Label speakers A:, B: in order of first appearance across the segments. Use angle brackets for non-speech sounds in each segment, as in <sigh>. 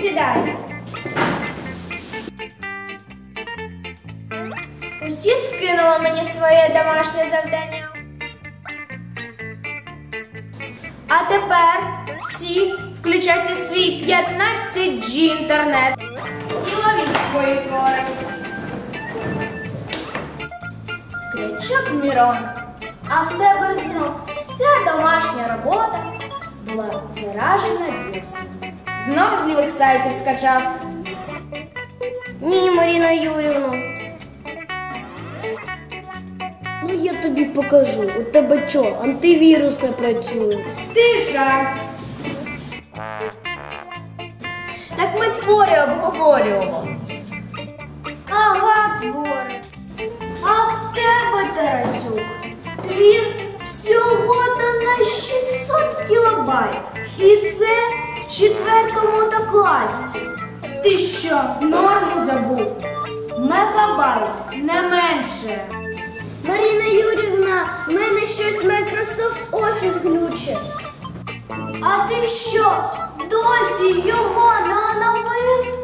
A: сідайте. Усі скинули мені своє домашнє завдання. А тепер всі включайте свій 15G інтернет і ловіть свої твори. Крячок Мірон, а в тебе знов вся домашня робота була заражена вірусом. Знов з лівих сайтів скачав.
B: Ні, Маріна Юрівна. Ну я тобі покажу. У тебе що, антивірус не працює.
A: Тиша! Так ми твори обговорюємо. Ага, твори. А в тебе, Тарасюк, твір всього-то на 600 кілобайт. І це в четвертому та класі. Ти що, норму забув? Мегабайт, не менше.
B: Маріна Юрівна, в мене щось Microsoft Office глюче.
A: А ти що, досі його не оновив?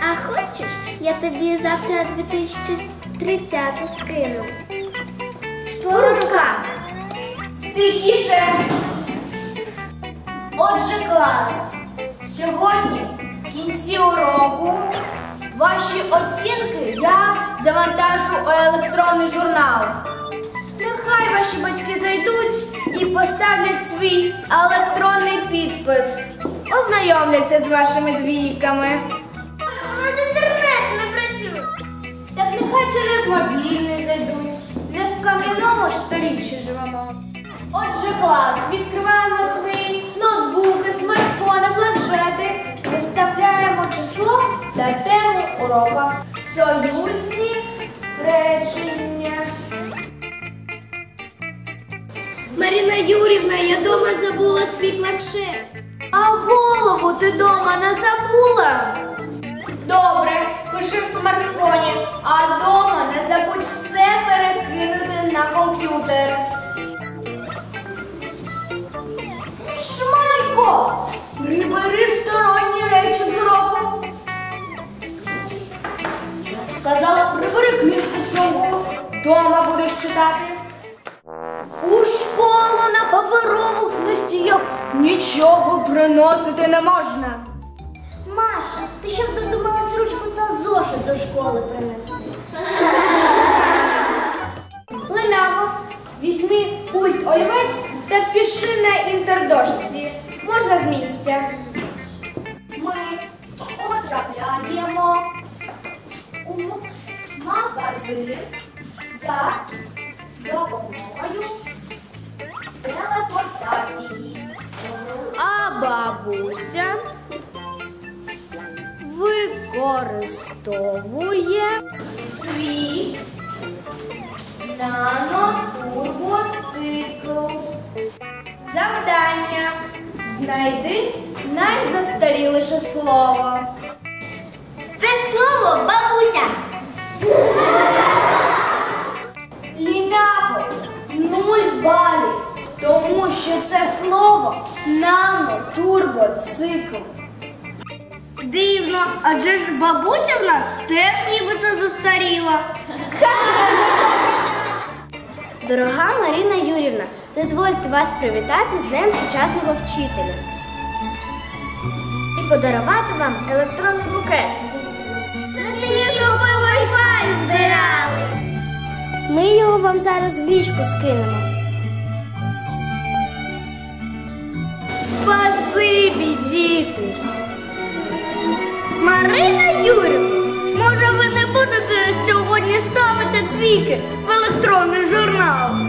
B: А хочеш, я тобі завтра 2030 скину. По руках.
A: Тихіше. Отже, клас. Сьогодні, в кінці уроку, ваші оцінки я завантажу у електронний журнал. Нехай ваші батьки зайдуть і поставлять свій електронний підпис. Ознайомляться з вашими двійками.
B: У нас інтернет не працює.
A: Так нехай через мобільний зайдуть. Не в кам'яному ж сторіччі живемо. Отже, клас, відкриваємо урока. Союзні речення.
B: Маріна Юрівна, я дома забула свій планшет.
A: А голову ти дома не забула? Добре, пиши в смартфоні, а дома Я прибери книжку в сумку. Дома будеш читати. У школу на паперових носіях нічого приносити не можна.
B: Маша, ти щоб додумалась ручку та зошит до школи принести. <laughs>
A: Лемяков, візьми пульт олівець та пиши на інтердошці. Можна з місця. Магазин за допомогою телепортації. А бабуся використовує свій Нанотурбоцикл. Завдання. Знайди найзастаріліше слово.
B: Це слово бабуся.
A: Тому що це слово нанотурбоцикл.
B: Дивно, адже ж бабуся в нас теж нібито застаріла. <laughs> Дорога Маріна Юрівна, дозвольте вас привітати з Днем сучасного вчителя і подарувати вам електронний букет. Це щоб ми збирали. Ми його вам зараз в лічку скинемо.
A: Спасибі, діти.
B: Марина Юрівна, може ви не будете сьогодні ставити двійки в електронний журнал?